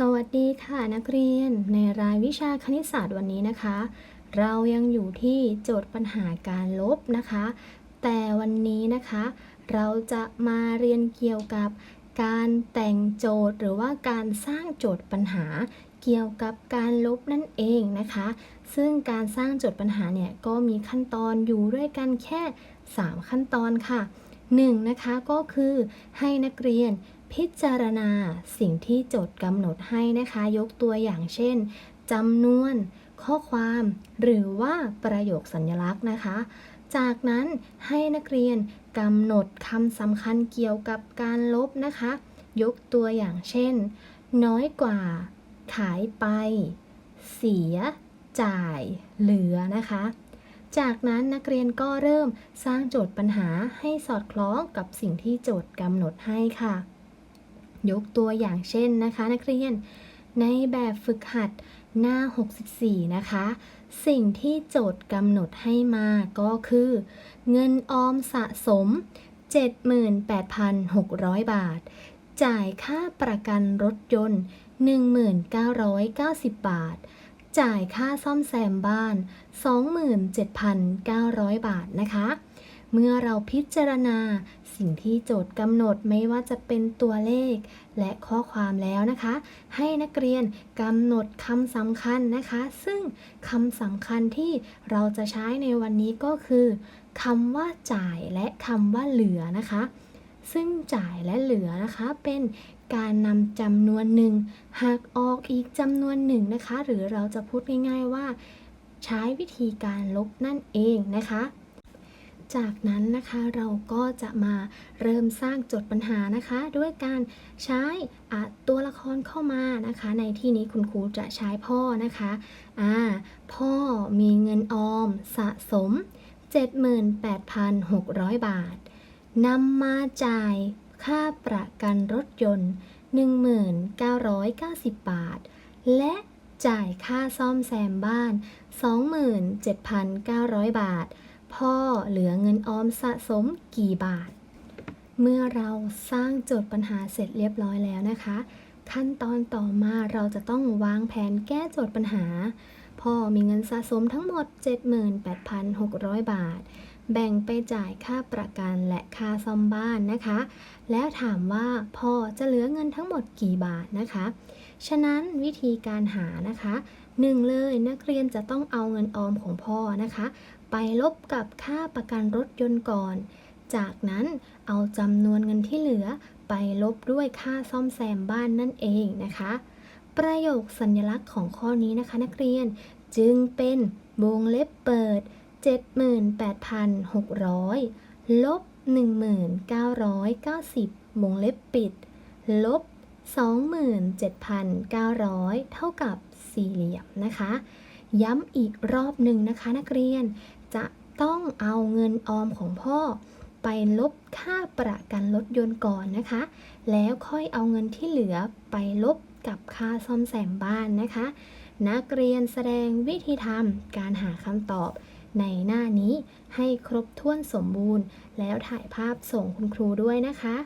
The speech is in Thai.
สวัสดีค่ะนักเรียนในรายวิชาคณิตศาสตร์วันนี้นะคะ เรายังอยู่ที่โจทย์ปัญหาการลบนะคะ แต่วันนี้นะคะ เราจะมาเรียนเกี่ยวกับการแต่งโจทย์หรือว่าการสร้างโจทย์ปัญหาเกี่ยวกับการลบนั่นเองนะคะ ซึ่งการสร้างโจทย์ปัญหาเนี่ยก็มีขั้นตอนอยู่ด้วยกันแค่ 3 ขั้นตอนค่ะ 1. นะคะก็คือให้นักเรียน พิจารณาสิ่งที่โจทย์กำหนดให้นะคะ ยกตัวอย่างเช่นจำนวน ข้อความ หรือว่าประโยคสัญลักษณ์นะคะ จากนั้นให้นักเรียนกำหนดคำสำคัญเกี่ยวกับการลบนะคะ ยกตัวอย่างเช่น น้อยกว่า ขายไป เสีย จ่าย เหลือนะคะจากนั้นนักเรียนก็เริ่มสร้างโจทย์ปัญหาให้สอดคล้องกับสิ่งที่โจทย์กำหนดให้ค่ะ ยกตัวอย่างเช่นนะคะ นักเรียน ในแบบฝึกหัดหน้า 64 นะคะ สิ่งที่โจทย์กำหนดให้มาก็คือ เงินออมสะสม 78,600 บาท จ่ายค่าประกันรถยนต์ 1990 บาท จ่ายค่าซ่อมแซมบ้าน 27,900 บาทนะคะ เมื่อเราพิจารณา สิ่งที่โจทย์กำหนดไม่ว่าจะเป็นตัวเลข และข้อความแล้วนะคะ ให้นักเรียนกำหนดคำสำคัญนะคะ ซึ่งคำสำคัญที่เราจะใช้ในวันนี้ก็คือคำว่าจ่ายและคำว่าเหลือนะคะ ซึ่งจ่ายและเหลือนะคะเป็นการนำจำนวนหนึ่งหักออกอีกจำนวนหนึ่งนะคะ หรือเราจะพูดง่าย ๆว่า ใช้วิธีการลบนั่นเองนะคะ จากนั้นนะคะเราก็จะมาเริ่มสร้างโจทย์ปัญหานะคะ ด้วยการใช้ตัวละครเข้ามานะคะ ในที่นี้คุณครูจะใช้พ่อนะคะอ่าพ่อมีเงินออมสะสม 78,600 บาทนำมาจ่ายค่าประกันรถยนต์ 1990 บาท และจ่ายค่าซ่อมแซมบ้าน 27,900 บาท พ่อเหลือเงินออมสะสมกี่บาท เมื่อเราสร้างโจทย์ปัญหาเสร็จเรียบร้อยแล้วนะคะ ขั้นตอนต่อมาเราจะต้องวางแผนแก้โจทย์ปัญหา พ่อมีเงินสะสมทั้งหมด 78,600 บาท แบ่งไปจ่ายค่าประกันและค่าซ่อมบ้านนะคะ แล้วถามว่าพ่อจะเหลือเงินทั้งหมดกี่บาทนะคะ ฉะนั้นวิธีการหานะคะหนึ่งเลยนักเรียนจะต้องเอาเงินออมของพ่อนะคะ ไปลบกับค่าประกันรถยนต์ก่อน จากนั้นเอาจำนวนเงินที่เหลือไปลบด้วยค่าซ่อมแซมบ้านนั่นเองนะคะ ประโยคสัญลักษณ์ของข้อนี้นะคะ นักเรียนจึงเป็นวงเล็บเปิด 78,600 ลบ 1990วงเล็บปิด ลบ 27,900 เท่ากับสี่เหลี่ยมนะคะ ย้ำอีกรอบหนึ่งนะคะนักเรียน จะต้องเอาเงินออมของพ่อ ไปลบค่าประกันรถยนต์ก่อนนะคะ แล้วค่อยเอาเงินที่เหลือไปลบกับค่าซ่อมแซมบ้านนะคะ นักเรียนแสดงวิธีทำการหาคำตอบ ในหน้านี้ให้ครบถ้วนสมบูรณ์ แล้วถ่ายภาพส่งคุณครูด้วยนะคะ